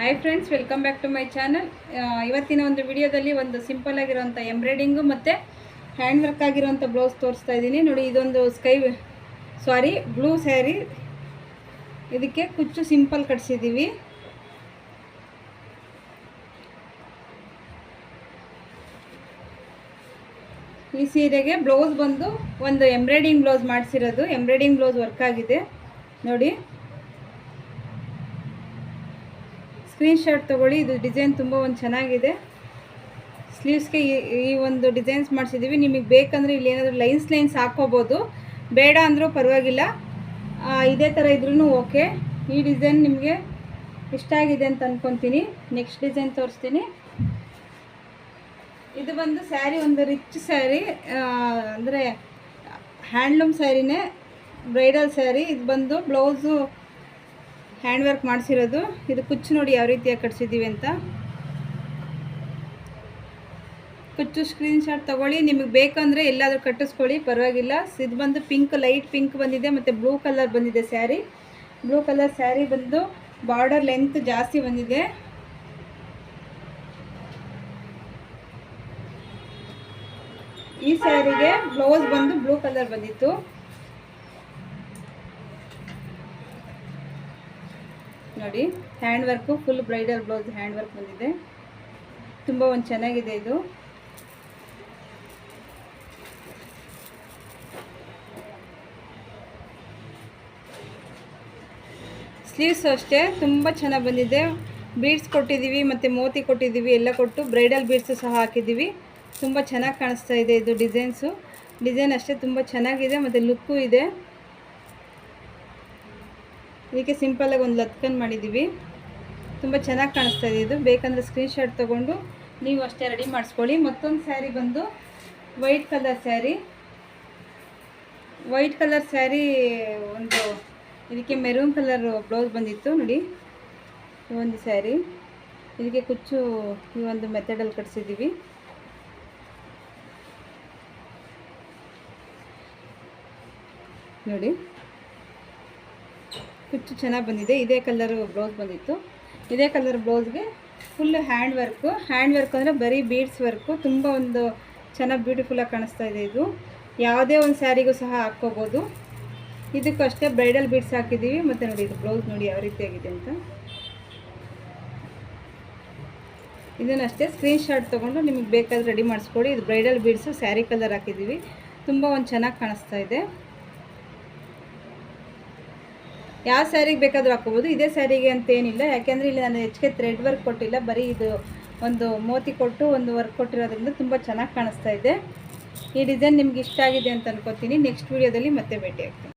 Hi friends welcome back to my channel ಇವತ್ತಿನ ಒಂದು ವಿಡಿಯೋದಲ್ಲಿ ಒಂದು ಸಿಂಪಲ್ ಆಗಿರುವಂಥ ಎಂಬ್ರಾಯ್ಡಿಂಗು ಮತ್ತು ಹ್ಯಾಂಡ್ ವರ್ಕ್ ಆಗಿರುವಂಥ ಬ್ಲೌಸ್ ತೋರಿಸ್ತಾ ಇದ್ದೀನಿ. ನೋಡಿ, ಇದೊಂದು ಸ್ಕೈ ಸಾರಿ ಬ್ಲೂ ಸ್ಯಾರಿ ಇದಕ್ಕೆ ಕುಚ್ಚು ಸಿಂಪಲ್ ಕಟ್ಸಿದ್ದೀವಿ ಈ ಸೀರೆಗೆ ಬ್ಲೌಸ್ ಬಂದು ಒಂದು ಎಂಬ್ರಾಯ್ಡಿಂಗ್ ಬ್ಲೌಸ್ ಮಾಡಿಸಿರೋದು. ಎಂಬ್ರಾಯ್ಡಿಂಗ್ ಬ್ಲೌಸ್ ವರ್ಕ್ ಆಗಿದೆ. ನೋಡಿ ಸ್ಕ್ರೀನ್ ಶಾಟ್ ತೊಗೊಳ್ಳಿ, ಇದು ಡಿಸೈನ್ ತುಂಬ ಒಂದು ಚೆನ್ನಾಗಿದೆ. ಸ್ಲೀವ್ಸ್ಗೆ ಈ ಒಂದು ಡಿಸೈನ್ಸ್ ಮಾಡಿಸಿದ್ದೀವಿ ನಿಮಗೆ ಬೇಕಂದರೆ ಇಲ್ಲಿ ಏನಾದರೂ ಲೈನ್ಸ್ ಲೈನ್ಸ್ ಹಾಕ್ಕೋಬೋದು ಬೇಡ ಅಂದರೂ ಪರವಾಗಿಲ್ಲ. ಇದೇ ಥರ ಇದ್ರೂ ಓಕೆ. ಈ ಡಿಸೈನ್ ನಿಮಗೆ ಇಷ್ಟ ಆಗಿದೆ ಅಂತ ಅಂದ್ಕೊತೀನಿ ನೆಕ್ಸ್ಟ್ ಡಿಸೈನ್ ತೋರಿಸ್ತೀನಿ. ಇದು ಬಂದು ಸ್ಯಾರಿ, ಒಂದು ರಿಚ್ ಸ್ಯಾರಿ ಅಂದರೆ ಹ್ಯಾಂಡ್ಲೂಮ್ ಸ್ಯಾರಿನೇ, ಬ್ರೈಡಲ್ ಸ್ಯಾರಿ. ಇದು ಬಂದು ಬ್ಲೌಸು ಹ್ಯಾಂಡ್ ವರ್ಕ್ ಮಾಡಿಸಿರೋದು. ಇದು ಕುಚ್ಚು ನೋಡಿ ಯಾವ ರೀತಿಯಾಗಿ ಕಟ್ಸಿದ್ದೀವಿ ಅಂತ. ಕುಚ್ಚು ಸ್ಕ್ರೀನ್ ಶಾಟ್ ತೊಗೊಳ್ಳಿ. ನಿಮಗೆ ಬೇಕಂದರೆ ಎಲ್ಲಾದರೂ ಕಟ್ಟಿಸ್ಕೊಳ್ಳಿ, ಪರವಾಗಿಲ್ಲ. ಇದು ಬಂದು ಪಿಂಕ್ ಲೈಟ್ ಪಿಂಕ್ ಬಂದಿದೆ, ಮತ್ತು ಬ್ಲೂ ಕಲರ್ ಬಂದಿದೆ ಸ್ಯಾರಿ. ಬ್ಲೂ ಕಲರ್ ಸ್ಯಾರಿ ಬಂದು ಬಾರ್ಡರ್ ಲೆಂತ್ ಜಾಸ್ತಿ ಬಂದಿದೆ. ಈ ಸ್ಯಾರಿಗೆ ಬ್ಲೌಸ್ ಬಂದು ಬ್ಲೂ ಕಲರ್ ಬಂದಿತ್ತು. ನೋಡಿ hand work full bridal blouse hand work ಬಂದಿದೆ. ತುಂಬ ಒಂದು ಚೆನ್ನಾಗಿದೆ ಇದು. ಸ್ಲೀವ್ಸ್ ಅಷ್ಟೇ, ತುಂಬ ಚೆನ್ನಾಗಿ ಬಂದಿದೆ. ಬೀಡ್ಸ್ ಕೊಟ್ಟಿದ್ದೀವಿ ಮತ್ತು ಮೋತಿ ಕೊಟ್ಟಿದ್ದೀವಿ ಎಲ್ಲ ಕೊಟ್ಟು ಬ್ರೈಡಲ್ ಬೀಡ್ಸು ಸಹ ಹಾಕಿದ್ದೀವಿ ತುಂಬ ಚೆನ್ನಾಗಿ ಕಾಣಿಸ್ತಾ ಇದೆ ಇದು ಡಿಸೈನ್ಸು ಡಿಸೈನ್ ಅಷ್ಟೇ ತುಂಬ ಚೆನ್ನಾಗಿದೆ, ಮತ್ತು ಲುಕ್ಕು ಇದೆ. ಇದಕ್ಕೆ ಸಿಂಪಲಾಗಿ ಒಂದು ಲತ್ಕನ್ ಮಾಡಿದ್ದೀವಿ. ತುಂಬ ಚೆನ್ನಾಗಿ ಕಾಣಿಸ್ತಾ ಇದೆ ಇದು. ಬೇಕಂದರೆ ಸ್ಕ್ರೀನ್ಶಾಟ್ ತೊಗೊಂಡು ನೀವು ಅಷ್ಟೇ ರೆಡಿ ಮಾಡಿಸ್ಕೊಳ್ಳಿ. ಮತ್ತೊಂದು ಸ್ಯಾರಿ ಬಂದು white colour sari white colour sari ಒಂದು ಇದಕ್ಕೆ ಮೆರೂನ್ ಕಲರ್ ಬ್ಲೌಸ್ ಬಂದಿತ್ತು. ನೋಡಿ, ಈ ಒಂದು ಸ್ಯಾರಿ ಇದಕ್ಕೆ ಕುಚ್ಚು ಈ ಒಂದು ಮೆಥಡಲ್ಲಿ ಕಟ್ಸಿದ್ದೀವಿ. ನೋಡಿ ಕುಚ್ಚು ಚೆನ್ನಾಗಿ ಬಂದಿದೆ. ಇದೇ ಕಲರ್ ಬ್ಲೌಸ್ ಬಂದಿತ್ತು. ಇದೇ colour ಬ್ಲೌಸ್ಗೆ full hand work hand work ಅಂದರೆ ಬರೀ ಬೀಡ್ಸ್ ವರ್ಕು ತುಂಬ ಒಂದು ಚೆನ್ನಾಗಿ ಬ್ಯೂಟಿಫುಲ್ಲಾಗಿ ಕಾಣಿಸ್ತಾ ಇದೆ ಇದು. ಯಾವುದೇ ಒಂದು ಸ್ಯಾರಿಗೂ ಸಹ ಹಾಕ್ಕೋಬೋದು. ಇದಕ್ಕೂ ಅಷ್ಟೇ ಬ್ರೈಡಲ್ ಬೀಡ್ಸ್ ಹಾಕಿದ್ದೀವಿ ಮತ್ತು ನೋಡಿ ಇದು ಬ್ಲೌಸ್ ನೋಡಿ ಯಾವ ರೀತಿಯಾಗಿದೆ ಅಂತ. ಇದನ್ನು ಅಷ್ಟೇ ಸ್ಕ್ರೀನ್ ಶಾಟ್ ತೊಗೊಂಡು ನಿಮಗೆ ಬೇಕಾದ್ರೆ ರೆಡಿ ಮಾಡಿಸ್ಕೊಡಿ ಇದು ಬ್ರೈಡಲ್ ಬೀಡ್ಸು ಸ್ಯಾರಿ ಕಲರ್ ಹಾಕಿದ್ದೀವಿ ತುಂಬ ಒಂದು ಚೆನ್ನಾಗಿ ಕಾಣಿಸ್ತಾ ಇದೆ. ಯಾವ ಸ್ಯಾರಿಗೆ ಬೇಕಾದರೂ ಹಾಕೋಬೋದು ಇದೇ ಸ್ಯಾರಿಗೆ ಅಂತೇನಿಲ್ಲ. ಯಾಕೆಂದರೆ ಇಲ್ಲಿ ನಾನು ಹೆಚ್ಚಿಗೆ ಥ್ರೆಡ್ ವರ್ಕ್ ಕೊಟ್ಟಿಲ್ಲ. ಬರೀ ಇದು ಒಂದು ಮೋತಿ ಕೊಟ್ಟು ಒಂದು ವರ್ಕ್ ಕೊಟ್ಟಿರೋದ್ರಿಂದ ತುಂಬ ಚೆನ್ನಾಗಿ ಕಾಣಿಸ್ತಾ ಇದೆ. ಈ ಡಿಸೈನ್ ನಿಮ್ಗೆ ಇಷ್ಟ ಆಗಿದೆ ಅಂತ ಅನ್ಕೋತೀನಿ. ನೆಕ್ಸ್ಟ್ ವೀಡಿಯೋದಲ್ಲಿ ಮತ್ತೆ ಭೇಟಿ ಆಗ್ತೀನಿ.